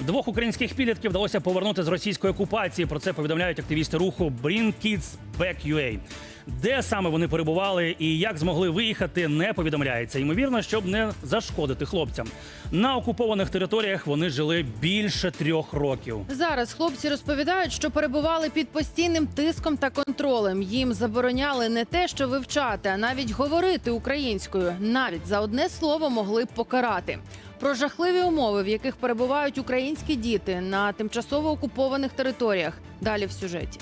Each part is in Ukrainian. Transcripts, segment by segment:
Двох українських підлітків вдалося повернути з російської окупації. Про це повідомляють активісти руху Bring Kids Back UA. Де саме вони перебували і як змогли виїхати, не повідомляється. Ймовірно, щоб не зашкодити хлопцям. На окупованих територіях вони жили більше трьох років. Зараз хлопці розповідають, що перебували під постійним тиском та контролем. Їм забороняли не те, що вивчати, а навіть говорити українською. Навіть за одне слово могли покарати. Про жахливі умови, в яких перебувають українські діти на тимчасово окупованих територіях. Далі в сюжеті.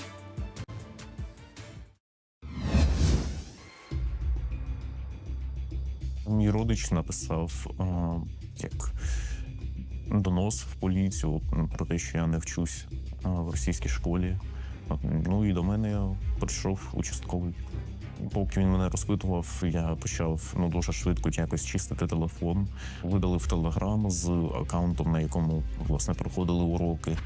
Мій родич написав як донос в поліцію про те, що я не вчусь в російській школі. Ну і до мене прийшов участковий. Поки він мене розпитував, я почав ну дуже швидко якось чистити телефон. Видалив телеграм з аккаунтом, на якому власне проходили уроки.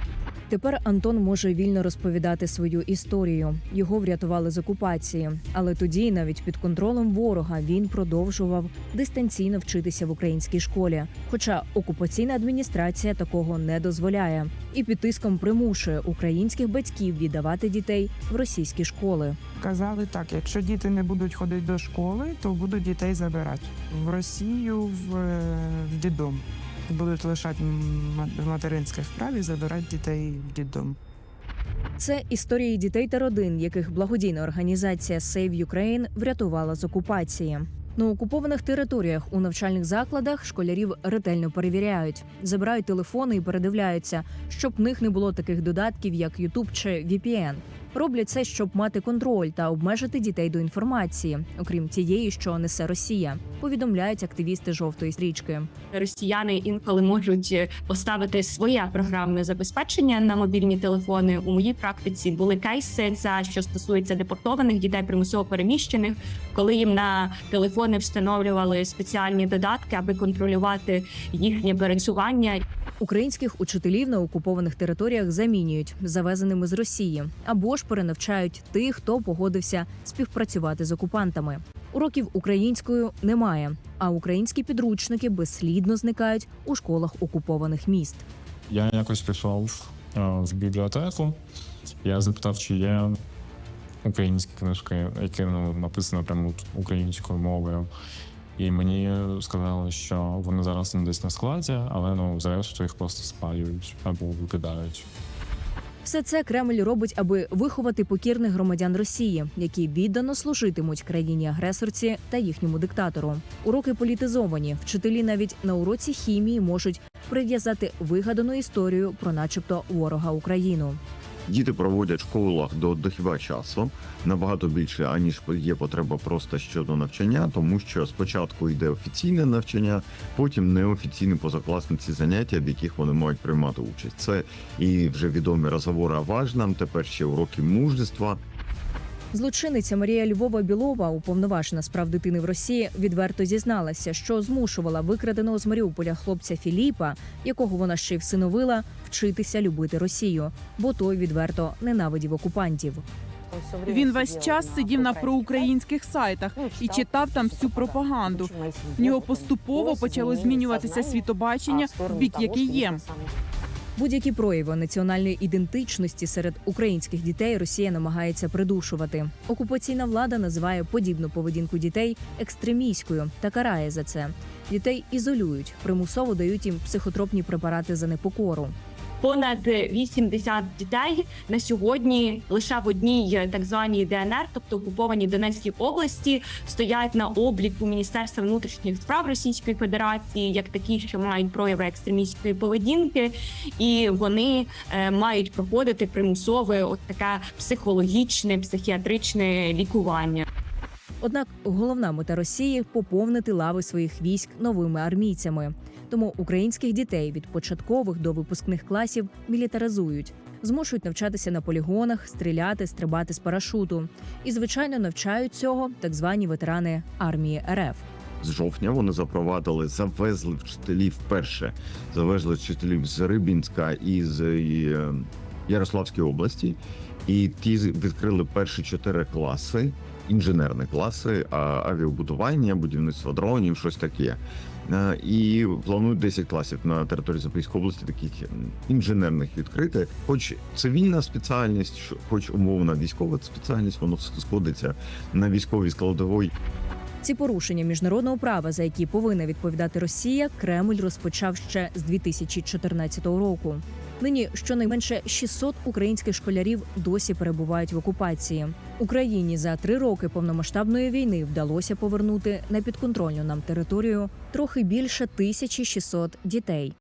Тепер Антон може вільно розповідати свою історію. Його врятували з окупації, але тоді, навіть під контролем ворога, він продовжував дистанційно вчитися в українській школі. Хоча окупаційна адміністрація такого не дозволяє і під тиском примушує українських батьків віддавати дітей в російські школи. Казали так: якщо діти не будуть ходити до школи, то будуть дітей забирати в Росію в, е, в дідом. Будуть лишати в материнській вправі, забирати дітей в дідом. Це історії дітей та родин, яких благодійна організація Save Ukraine врятувала з окупації. На окупованих територіях у навчальних закладах школярів ретельно перевіряють, забирають телефони і передивляються, щоб в них не було таких додатків, як YouTube чи VPN. Роблять це, щоб мати контроль та обмежити дітей до інформації, окрім тієї, що несе Росія. Повідомляють активісти жовтої стрічки. росіяни інколи можуть е, поставити своє програмне забезпечення на мобільні телефони. У моїй практиці були кейси, це що стосується депортованих дітей, примусово переміщених, коли їм на телефони встановлювали спеціальні додатки, аби контролювати їхнє пересування. Українських учителів на окупованих територіях замінюють завезеними з Росії або ж перенавчають тих, хто погодився співпрацювати з окупантами. Уроків українською немає, а українські підручники безслідно зникають у школах окупованих міст. Я якось пішов е, в бібліотеку. Я запитав, чи є українські книжки, які ну, написані прямо українською мовою. І мені сказали, що вони зараз не десь на складі, але ну зрештою їх просто спалюють або викидають. Все це Кремль робить, аби виховати покірних громадян Росії, які віддано служитимуть країні агресорці та їхньому диктатору. Уроки політизовані. Вчителі навіть на уроці хімії можуть прив'язати вигадану історію про, начебто, ворога Україну. Діти проводять в школах до дохіба часу набагато більше, аніж є потреба просто щодо навчання, тому що спочатку йде офіційне навчання, потім неофіційні позакласниці заняття, в яких вони мають приймати участь. Це і вже відомі розговори о тепер ще уроки мужества. Злочинниця Марія Львова Білова, уповноважена з прав дитини в Росії, відверто зізналася, що змушувала викраденого з Маріуполя хлопця Філіпа, якого вона ще й всиновила, вчитися любити Росію, бо той відверто ненавидів окупантів. Він весь час сидів на проукраїнських сайтах і читав там всю пропаганду. В нього поступово почало змінюватися світобачення в бік, який є. Будь-які прояви національної ідентичності серед українських дітей Росія намагається придушувати. Окупаційна влада називає подібну поведінку дітей екстремістською та карає за це. Дітей ізолюють, примусово дають їм психотропні препарати за непокору. Понад 80 дітей на сьогодні лише в одній е, так званій ДНР, тобто окупованій Донецькій області, стоять на обліку Міністерства внутрішніх справ Російської Федерації, як такі, що мають прояви екстремістської поведінки, і вони е, мають проходити примусове от таке психологічне, психіатричне лікування. Однак головна мета Росії поповнити лави своїх військ новими армійцями. Тому українських дітей від початкових до випускних класів мілітаризують, змушують навчатися на полігонах, стріляти, стрибати з парашуту. І, звичайно, навчають цього так звані ветерани армії РФ. З жовтня вони запровадили, завезли вчителів вперше, завезли вчителів з Рибінська і з е, Ярославської області. І ті відкрили перші чотири класи, інженерні класи, авіабудування, будівництво дронів, щось таке. Е, І планують 10 класів на території Запорізької області, таких інженерних відкрити. Хоч цивільна спеціальність, хоч умовна військова спеціальність, воно сходиться на військовій складовій. Ці порушення міжнародного права, за які повинна відповідати Росія, Кремль розпочав ще з 2014 року. Нині щонайменше 600 українських школярів досі перебувають в окупації. Україні за три роки повномасштабної війни вдалося повернути на підконтрольну нам територію трохи більше 1600 дітей.